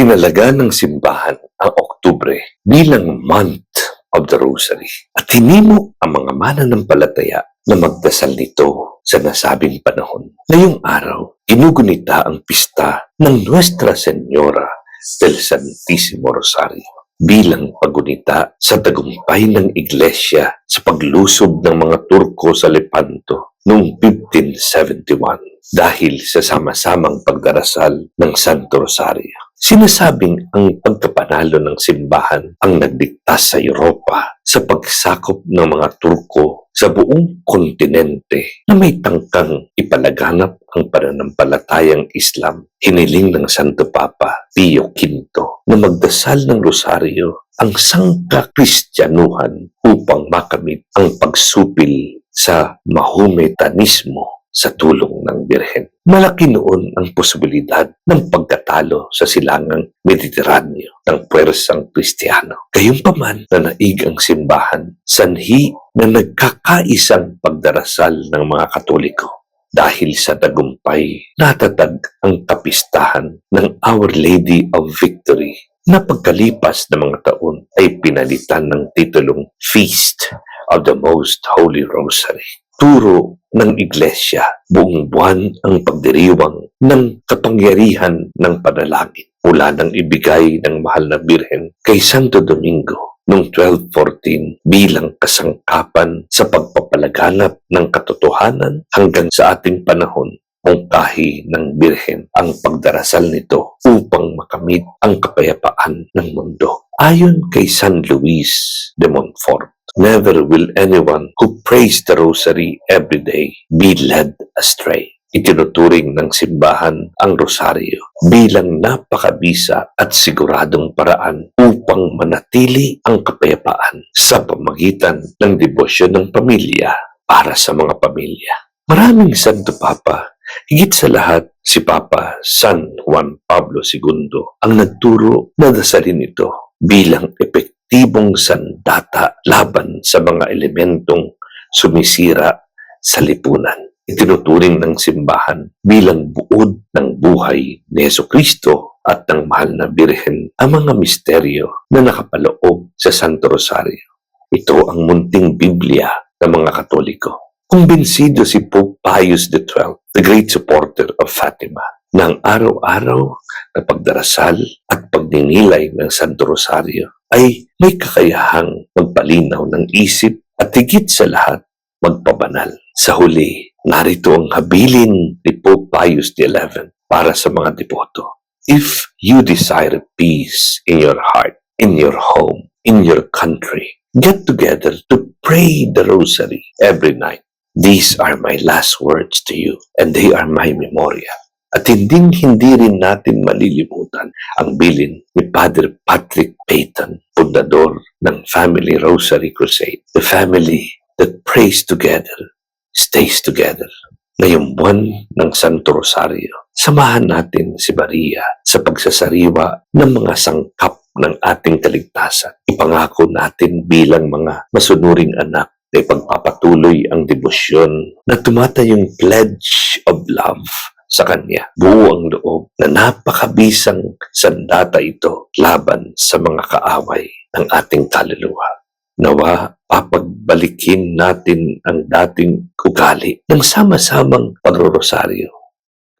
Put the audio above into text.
Itinalaga ng simbahan ang Oktubre bilang month of the Rosary at hinimo ang mga mananampalataya na magdasal nito sa nasabing panahon. Ngayong araw, ginugunita ang pista ng Nuestra Señora del Santissimo Rosario bilang pagunita sa tagumpay ng Iglesia sa paglusob ng mga Turko sa Lepanto noong 1571 dahil sa sama-samang pagdarasal ng Santo Rosario. Sinasabing ang pagkapanalo ng simbahan ang nagdikta sa Europa sa pagsakop ng mga Turko sa buong kontinente na may tangkang ipalaganap ang pananampalatayang Islam. Hiniling ng Santo Papa Pio V na magdasal ng rosaryo ang sangka-kristyanuhan upang makamit ang pagsupil sa mahumetanismo sa tulong ng Birhen. Malaki noon ang posibilidad ng pagkatalo sa silangang Mediteraneo ng puwersang Kristiyano. Gayunpaman na naig ang simbahan, sanhi na nagkakaisang pagdarasal ng mga Katoliko. Dahil sa tagumpay, natatag ang kapistahan ng Our Lady of Victory na pagkalipas ng mga taon ay pinalitan ng titulong Feast of the Most Holy Rosary turo ng iglesia. Buong buwan ang pagdiriwang ng kapangyarihan ng panalangin mula nang ibigay ng mahal na birhen kay Santo Domingo noong 1214 bilang kasangkapan sa pagpapalaganap ng katotohanan hanggang sa ating panahon mungkahi ng birhen ang pagdarasal nito upang makamit ang kapayapaan ng mundo. Ayon kay San Luis de Montfort, Never will anyone who prays the rosary every day be led astray. Itinuturing ng simbahan ang rosaryo bilang napakabisa at siguradong paraan upang manatili ang kapayapaan sa pamagitan ng debosyon ng pamilya para sa mga pamilya. Maraming Santo Papa, higit sa lahat si Papa San Juan Pablo II ang nagturo na dasalin ito bilang epektibong sandata laban sa mga elementong sumisira sa lipunan. Itinuturing ng simbahan bilang buod ng buhay ni Yeso Kristo at ng mahal na Birhen ang mga misteryo na nakapaloob sa Santo Rosario. Ito ang munting Biblia ng mga Katoliko. Kumbinsido si Pope Pius XII, the great supporter of Fatima, ng araw-araw na pagdarasal at pagninilay ng Santo Rosario ay may kakayahang magpalinaw ng isip at higit sa lahat magpabanal. Sa huli, narito ang habilin ni Pope Pius XI para sa mga devoto. If you desire peace in your heart, in your home, in your country, get together to pray the rosary every night. These are my last words to you, and they are my memorial. At hinding hindi rin natin malilimutan ang bilin ni Padre Patrick Payton, fundador ng Family Rosary Crusade. The family that prays together, stays together. Ngayong buwan ng Santo Rosario, samahan natin si Maria sa pagsasariwa ng mga sangkap ng ating kaligtasan. Ipangako natin bilang mga masunuring anak na ipagpapatuloy ang debosyon na tumatayong pledge of love sa Kanya. Buo ang loob na napakabisang sandata ito laban sa mga kaaway ng ating kaluluwa. Nawa, papagbalikin natin ang dating ugali ng sama-samang pagrorosaryo